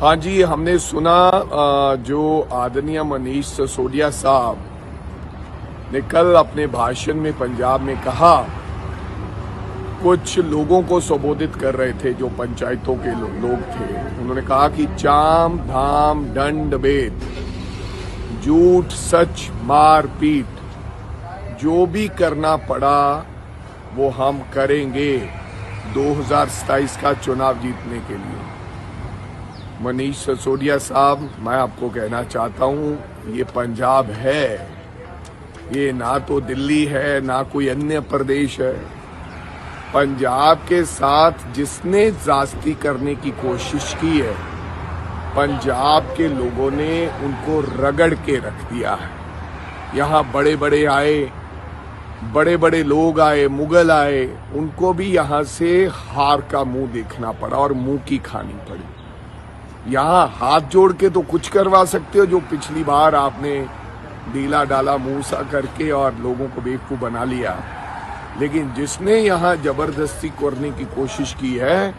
हाँ जी हमने सुना जो आदरणीय मनीष सिसोदिया साहब ने कल अपने भाषण में पंजाब में कहा कुछ लोगों को संबोधित कर रहे थे जो पंचायतों के लो, लोग थे। उन्होंने कहा कि चाम धाम दंड भेद झूठ सच मार पीट जो भी करना पड़ा वो हम करेंगे 2027 का चुनाव जीतने के लिए। मनीष ससोदिया साहब, मैं आपको कहना चाहता हूँ, ये पंजाब है। ये ना तो दिल्ली है, ना कोई अन्य प्रदेश है। पंजाब के साथ जिसने जास्ती करने की कोशिश की है, पंजाब के लोगों ने उनको रगड़ के रख दिया है। यहाँ बड़े बड़े आए बड़े बड़े लोग आए, मुगल आए, उनको भी यहाँ से हार का मुँह देखना पड़ा और मुँह की खानी पड़ी। यहाँ हाथ जोड़ के तो कुछ करवा सकते हो जो पिछली बार आपने डीला डाला, मूसा करके और लोगों को बेवकूफ़ बना लिया। लेकिन जिसने यहाँ ज़बरदस्ती करने की कोशिश की है,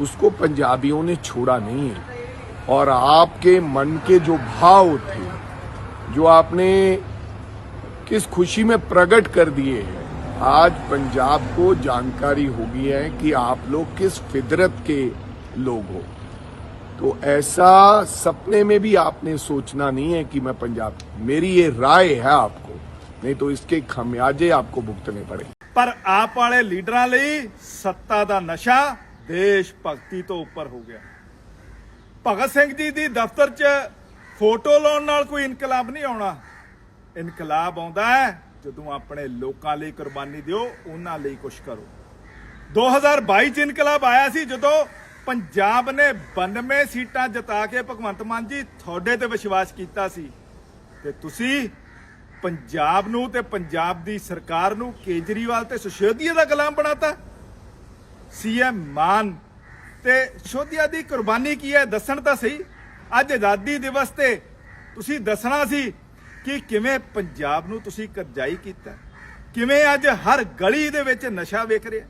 उसको पंजाबियों ने छोड़ा नहीं। है और आपके मन के जो भाव थे, जो आपने किस खुशी में प्रकट कर दिए हैं, आज पंजाब को जानकारी होगी है कि आप लोग किस फितरत के लोग हो। तो ऐसा सपने में भी आपने सोचना नहीं है कि मैं पंजाब मेरी ये राय है आपको नहीं तो इसके खमियाजे आपको भुगतने पड़े ਪਰ ਆਪ ਵਾਲੇ ਲੀਡਰਾਂ ਲਈ ਸੱਤਾ ਦਾ ਨਸ਼ਾ ਦੇਸ਼ ਭਗਤੀ ਤੋਂ ਉੱਪਰ ਹੋ ਗਿਆ ਭਗਤ ਸਿੰਘ ਜੀ ਦੀ ਦਫ਼ਤਰ 'ਚ ਫੋਟੋ ਲਾਉਣ ਨਾਲ ਕੋਈ ਇਨਕਲਾਬ ਨਹੀਂ ਆਉਣਾ ਇਨਕਲਾਬ ਆਉਂਦਾ ਹੈ ਜਦੋਂ ਆਪਣੇ ਲੋਕਾਂ ਲਈ ਕੁਰਬਾਨੀ ਦਿਓ ਉਹਨਾਂ ਲਈ ਕੁਝ ਕਰੋ 2022 ਚ ਇਨਕਲਾਬ ਆਇਆ ਸੀ ਜਦੋਂ ਪੰਜਾਬ ਨੇ 92 ਸੀਟਾਂ ਜਿਤਾ ਕੇ ਭਗਵੰਤ ਮਾਨ ਜੀ ਤੁਹਾਡੇ ਤੇ ਵਿਸ਼ਵਾਸ ਕੀਤਾ ਸੀ। ਤੇ ਤੁਸੀਂ ਪੰਜਾਬ ਨੂੰ ਤੇ ਪੰਜਾਬ ਦੀ ਸਰਕਾਰ ਨੂੰ ਕੇਜਰੀਵਾਲ ਤੇ ਸੁਸ਼ੋਧੀਆ ਦਾ ਗੁਲਾਮ ਬਣਾਤਾ। ਸੀਐਮ ਮਾਨ ਤੇ ਸਿਸੋਦੀਆ ਦੀ ਕੁਰਬਾਨੀ ਕੀ ਹੈ ਦੱਸਣ ਤਾਂ ਸਹੀ। ਅੱਜ ਆਜ਼ਾਦੀ ਦਿਵਸ ਤੇ ਤੁਸੀਂ ਦੱਸਣਾ ਸੀ ਕਿ ਕਿਵੇਂ ਪੰਜਾਬ ਨੂੰ ਤੁਸੀਂ ਕਰਜ਼ਾਈ ਕੀਤਾ। ਕਿਵੇਂ ਅੱਜ ਹਰ ਗਲੀ ਦੇ ਵਿੱਚ ਨਸ਼ਾ ਵੇਖ ਰਿਹਾ।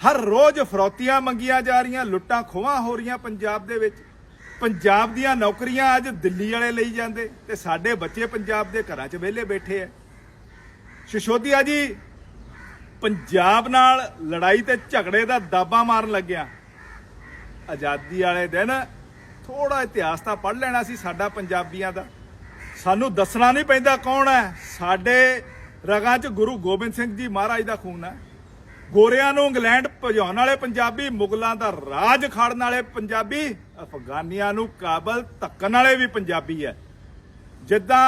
ਹਰ ਰੋਜ਼ ਫਰੌਤੀਆਂ ਮੰਗੀਆਂ ਜਾ ਰਹੀਆਂ, ਲੁੱਟਾਂ ਖੋਹਾਂ ਹੋ ਰਹੀਆਂ ਪੰਜਾਬ ਦੇ ਵਿੱਚ। ਪੰਜਾਬ ਦੀਆਂ ਨੌਕਰੀਆਂ ਅੱਜ ਦਿੱਲੀ ਵਾਲੇ ਲਈ ਜਾਂਦੇ ਤੇ ਸਾਡੇ ਬੱਚੇ ਪੰਜਾਬ ਦੇ ਘਰਾਂ 'ਚ ਵਿਹਲੇ ਬੈਠੇ ਐ ਸਸ਼ੋਦੀਆ ਜੀ, ਪੰਜਾਬ ਨਾਲ ਲੜਾਈ ਤੇ ਝਗੜੇ ਦਾ ਦਾਬਾ ਮਾਰਨ ਲੱਗਿਆ। ਆਜ਼ਾਦੀ ਵਾਲੇ ਦਿਨ ਥੋੜਾ ਇਤਿਹਾਸ ਤਾਂ ਪੜ੍ਹ ਲੈਣਾ ਸੀ ਸਾਡਾ ਪੰਜਾਬੀਆਂ ਦਾ। ਸਾਨੂੰ ਦੱਸਣਾ ਨਹੀਂ ਪੈਂਦਾ ਕੌਣ ਹੈ। ਸਾਡੇ ਰਗਾਂ 'ਚ ਗੁਰੂ ਗੋਬਿੰਦ ਸਿੰਘ ਜੀ ਮਹਾਰਾਜ ਦਾ ਖੂਨ ਹੈ। ਗੋਰਿਆਂ ਨੂੰ ਇੰਗਲੈਂਡ ਭਜਾਉਣ ਵਾਲੇ ਪੰਜਾਬੀ, ਮੁਗਲਾਂ ਦਾ ਰਾਜ ਖਾੜਨ ਵਾਲੇ ਪੰਜਾਬੀ, ਅਫਗਾਨੀਆਂ ਨੂੰ ਕਾਬਲ ਧੱਕਣ ਵਾਲੇ ਵੀ ਪੰਜਾਬੀ ਹੈ ਜਿੱਦਾਂ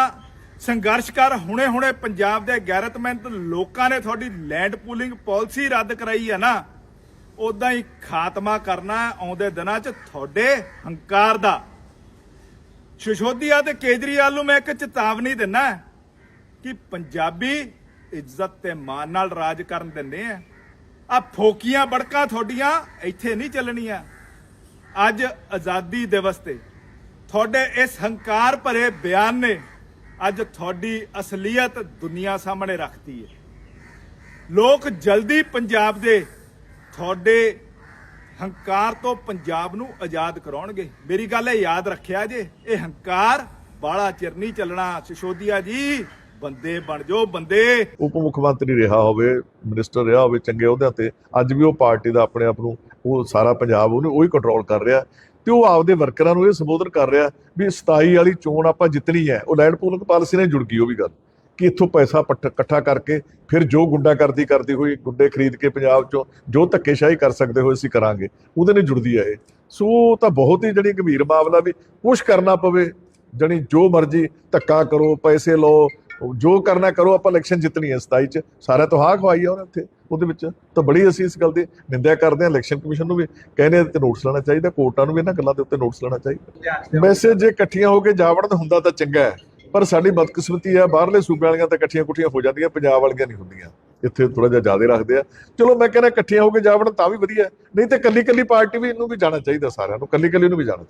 ਸੰਘਰਸ਼ ਕਰ ਹੁਣੇ-ਹੁਣੇ ਪੰਜਾਬ ਦੇ ਗੈਰਤਮੰਦ ਲੋਕਾਂ ਨੇ ਤੁਹਾਡੀ ਲੈਂਡ ਪੂਲਿੰਗ ਪਾਲਿਸੀ ਰੱਦ ਕਰਾਈ ਹੈ ਨਾ ਉਦਾਂ ਹੀ ਖਾਤਮਾ ਕਰਨਾ ਆਉਂਦੇ ਦਿਨਾਂ 'ਚ ਤੁਹਾਡੇ ਹੰਕਾਰ ਦਾ। ਸ਼ਿਸ਼ੋਦੀਆ ਤੇ ਕੇਜਰੀਵਾਲ ਨੂੰ ਮੈਂ ਇੱਕ ਚੇਤਾਵਨੀ ਦਿੰਨਾ ਕਿ ਪੰਜਾਬੀ ਇੱਜ਼ਤ ਤੇ ਮਾਣ ਨਾਲ ਰਾਜ ਕਰਨ ਦਿੰਦੇ ਆ ਆ ਫੋਕੀਆਂ ਬੜਕਾਂ ਤੁਹਾਡੀਆਂ ਇੱਥੇ ਨਹੀਂ ਚੱਲਣੀਆਂ। ਅੱਜ ਆਜ਼ਾਦੀ ਦਿਵਸ ਤੇ ਤੁਹਾਡੇ ਇਸ ਹੰਕਾਰ ਭਰੇ ਬਿਆਨ ਨੇ ਅੱਜ ਤੁਹਾਡੀ ਅਸਲੀਅਤ ਦੁਨੀਆ ਸਾਹਮਣੇ ਰੱਖਤੀ ਹੈ। ਲੋਕ ਜਲਦੀ ਪੰਜਾਬ ਦੇ ਤੁਹਾਡੇ ਹੰਕਾਰ ਤੋਂ ਪੰਜਾਬ ਨੂੰ ਆਜ਼ਾਦ ਕਰਾਉਣਗੇ। ਮੇਰੀ ਗੱਲ ਇਹ ਯਾਦ ਰੱਖਿਆ ਜੇ, ਇਹ ਹੰਕਾਰ ਬਾਲਾ ਚਿਰ ਨਹੀਂ ਚੱਲਣਾ। ਸਿਸੋਦੀਆ ਜੀ ਬੰਦੇ ਬਣ ਜਾਓ, ਬੰਦੇ। ਉਪ ਮੁੱਖ ਮੰਤਰੀ ਰਿਹਾ ਹੋਵੇ ਮਿਨਿਸਟਰ ਰਿਹਾ ਹੋਵੇ, ਚੰਗੇ ਅਹੁਦਿਆਂ ਤੇ, ਅੱਜ ਵੀ ਉਹ ਪਾਰਟੀ ਦਾ ਆਪਣੇ ਆਪ ਨੂੰ, ਉਹ ਸਾਰਾ ਪੰਜਾਬ ਉਹਨੂੰ ਉਹੀ ਕੰਟਰੋਲ ਕਰ ਰਿਹਾ। ਤੇ ਉਹ ਆਪਦੇ ਵਰਕਰਾਂ ਨੂੰ ਇਹ ਸੰਬੋਧਨ ਕਰ ਰਿਹਾ ਵੀ 27 ਵਾਲੀ ਚੋਣ ਆਪਾਂ ਜਿੱਤਣੀ ਹੈ। ਉਹ ਲੈਂਡ ਪੂਲਿੰਗ ਪਾਲਿਸੀ ਨਾਲ ਜੁੜ ਗਈ ਉਹ ਵੀ ਗੱਲ। ਕਿ ਇੱਥੋਂ ਪੈਸਾ ਪੱਟ- ਇਕੱਠਾ ਕਰਕੇ ਫਿਰ ਜੋ ਗੁੰਡਾਗਰਦੀ ਕਰਦੀ ਹੋਈ, ਗੁੰਡੇ ਖਰੀਦ ਕੇ ਪੰਜਾਬ ਚੋਂ ਜੋ ਧੱਕੇਸ਼ਾਹੀ ਕਰ ਸਕਦੇ ਹੋਏ ਅਸੀਂ ਕਰਾਂਗੇ, ਉਹਦੇ ਨਾਲ ਜੁੜਦੀ ਹੈ ਇਹ। ਸੋ ਤਾਂ ਬਹੁਤ ਹੀ ਜਿਹੜੀ ਗੰਭੀਰ ਮਾਮਲਾ ਵੀ ਕੁਛ ਕਰਨਾ ਪਵੇ, ਜਣੀ ਜੋ ਮਰਜ਼ੀ ਧੱਕਾ ਕਰੋ, ਪੈਸੇ ਲਓ ਜੋ ਕਰਨਾ ਕਰੋ, ਆਪਾਂ ਇਲੈਕਸ਼ਨ ਜਿੱਤਣੀ ਹੈ 27 ਚ। ਸਾਰਿਆਂ ਤੋਂ ਹਾਂ ਖਵਾਈ ਆ ਉਹਨੇ ਉੱਥੇ, ਉਹਦੇ ਵਿੱਚ। ਤਾਂ ਬੜੀ ਅਸੀਂ ਇਸ ਗੱਲ ਦੀ ਨਿੰਦਿਆ ਕਰਦੇ ਹਾਂ ਇਲੈਕਸ਼ਨ ਕਮਿਸ਼ਨ ਨੂੰ ਵੀ। ਕਹਿੰਦੇ ਤੇ ਨੋਟਿਸ ਲੈਣਾ ਚਾਹੀਦਾ, ਕੋਰਟਾਂ ਨੂੰ ਵੀ ਇਹਨਾਂ ਗੱਲਾਂ ਦੇ ਉੱਤੇ ਨੋਟਿਸ ਲੈਣਾ ਚਾਹੀਦਾ। ਵੈਸੇ ਜੇ ਇਕੱਠੀਆਂ ਹੋ ਕੇ ਜਾਵੜਨ ਹੁੰਦਾ ਤਾਂ ਚੰਗਾ ਹੈ। ਪਰ ਸਾਡੀ ਬਦਕਿਸਮਤੀ ਹੈ, ਬਾਹਰਲੇ ਸੂਬਿਆਂ ਵਾਲੀਆਂ ਤਾਂ ਇਕੱਠੀਆਂ ਕੁੱਠੀਆਂ ਹੋ ਜਾਂਦੀਆਂ, ਪੰਜਾਬ ਵਾਲੀਆਂ ਨਹੀਂ ਹੁੰਦੀਆਂ। ਇੱਥੇ ਥੋੜਾ ਜਿਹਾ ਜ਼ਿਆਦਾ ਰੱਖਦੇ ਆ। ਚਲੋ, ਮੈਂ ਕਹਿੰਦਾ ਇਕੱਠੀਆਂ ਹੋ ਕੇ ਜਾਵੜਨ ਤਾਂ ਵੀ ਵਧੀਆ ਨਹੀਂ ਤੇ ਕੱਲੀ ਕੱਲੀ ਪਾਰਟੀ ਵੀ ਇਹਨੂੰ ਵੀ ਜਾਣਾ ਚਾਹੀਦਾ ਸਾਰਿਆਂ ਨੂੰ ਕੱਲੀ ਕੱਲੀ ਨੂੰ ਵੀ ਜਾਣਾ